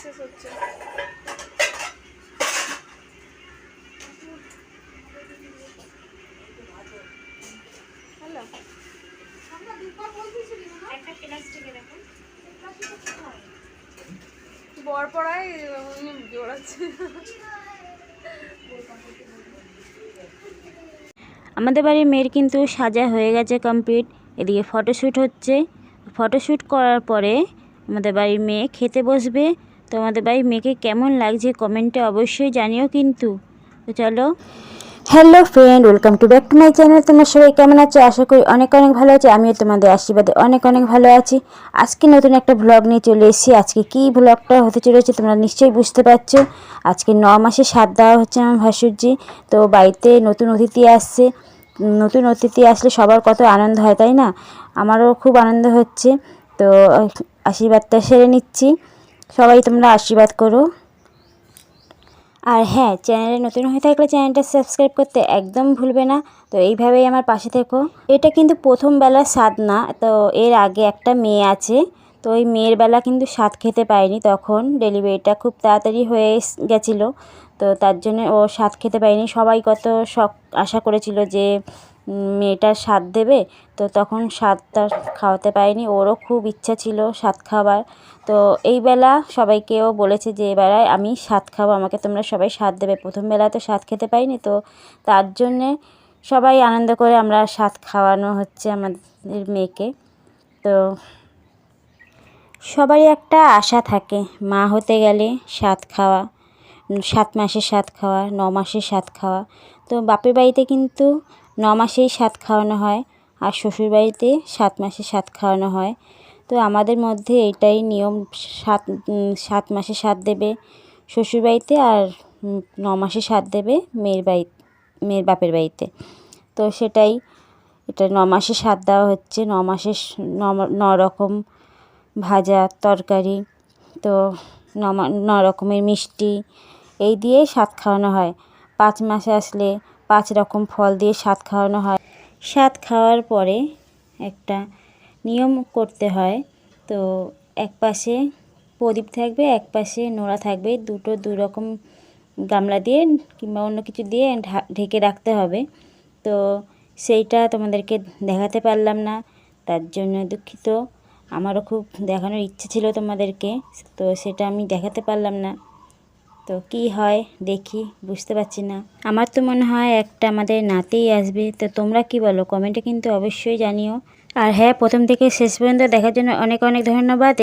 Success হচ্ছে। Hello একটা প্লাস্টিকে দেখো বর পড়ায় উনি জোড়াচ্ছে। আমাদের বাড়ির মেয়ের কিন্তু সাজা হয়ে গেছে কমপ্লিট এদিকে ফটোশ্যুট হচ্ছে। ফটোশ্যুট করার পরে আমাদের বাড়ির মেয়ে খেতে বসবে। তো আমাদের বাড়ির মেয়েকে কেমন লাগছে কমেন্টে অবশ্যই জানিও কিন্তু। তো চলো। Hello friend welcome to back to my channel তোমরা সবাই কেমন আছো? আশা করি অনেক অনেক ভালো আছি। আমিও তোমাদের আশীর্বাদে অনেক অনেক ভালো আছি। আজকে নতুন একটা ব্লগ নিয়ে চলে এসেছি। আজকে কী ব্লগটা হতে চলেছে তোমরা নিশ্চয়ই বুঝতে পারছ। আজকে ন মাসে সাত দেওয়া হচ্ছে আমার ভাসুরজি। তো বাড়িতে নতুন অতিথি আসছে। নতুন অতিথি আসলে সবার কত আনন্দ হয়, তাই না? আমারও খুব আনন্দ হচ্ছে। তো আশীর্বাদটা সেরে নিচ্ছি। সবাই তোমরা আশীর্বাদ করো। আর হ্যাঁ চ্যানেলে নতুন হয়ে থাকলে চ্যানেলটা সাবস্ক্রাইব করতে একদম ভুলবে না। তো এইভাবেই আমার পাশে থেকো। এটা কিন্তু প্রথম বেলার স্বাদ না, তো এর আগে একটা মেয়ে আছে, তো ওই মেয়ের বেলা কিন্তু স্বাদ খেতে পায়নি তখন ডেলিভারিটা খুব তাড়াতাড়ি হয়ে গেছিল, তো তার জন্য ও স্বাদ খেতে পায়নি সবাই কত শখ, আশা করেছিল যে মেয়েটার স্বাদ দেবে, তো তখন স্বাদটা খাওয়াতে পারেনি। ওরও খুব ইচ্ছা ছিল স্বাদ খাবার তো এই বেলা সবাইকেও বলেছে যে এবেলায় আমি স্বাদ খাব, আমাকে তোমরা সবাই স্বাদ দেবে। প্রথম বেলা তো স্বাদ খেতে পাইনি তো তার জন্যে সবাই আনন্দ করে আমরা স্বাদ খাওয়ানো হচ্ছে আমাদের মেয়েকে। তো সবারই একটা আশা থাকে, মা হতে গেলে স্বাদ খাওয়া, সাত মাসে স্বাদ খাওয়া, ন মাসে স্বাদ খাওয়া। তো বাপের বাড়িতে কিন্তু ন মাসেই স্বাদ খাওয়ানো হয় আর শ্বশুরবাড়িতে সাত মাসে স্বাদ খাওয়ানো হয়। তো আমাদের মধ্যে এটাই নিয়ম, সাত সাত মাসে স্বাদ দেবে শ্বশুরবাড়িতে আর ন মাসে স্বাদ দেবে মেয়ের বাড়ি, মেয়ের বাপের বাড়িতে। তো সেটাই, এটা ন মাসে স্বাদ দেওয়া হচ্ছে। ন মাসে ন রকম ভাজা, তরকারি, তো ন রকমের মিষ্টি, এই দিয়েই স্বাদ খাওয়ানো হয়। পাঁচ মাসে আসলে পাঁচ রকম ফল দিয়ে স্বাদ খাওয়ানো হয়। স্বাদ খাওয়ার পরে একটা নিয়ম করতে হয়, তো এক পাশে প্রদীপ থাকবে, এক পাশে নোড়া থাকবে। দুটো দু রকম গামলা দিয়ে কিংবা অন্য কিছু দিয়ে ঢেকে রাখতে হবে। তো সেইটা তোমাদেরকে দেখাতে পারলাম না, তার জন্য দুঃখিত। আমারও খুব দেখানোর ইচ্ছে ছিল তোমাদেরকে, তো সেটা আমি দেখাতে পারলাম না। তো কি হয় দেখি, বুঝতে পারছি না। আমার তো মনে হয় একটা আমাদের নাতেই আসবে, তো তোমরা কি বলো? কমেন্টে কিন্তু অবশ্যই জানিও। আর হ্যাঁ প্রথম থেকে শেষ পর্যন্ত দেখার জন্য অনেক অনেক ধন্যবাদ।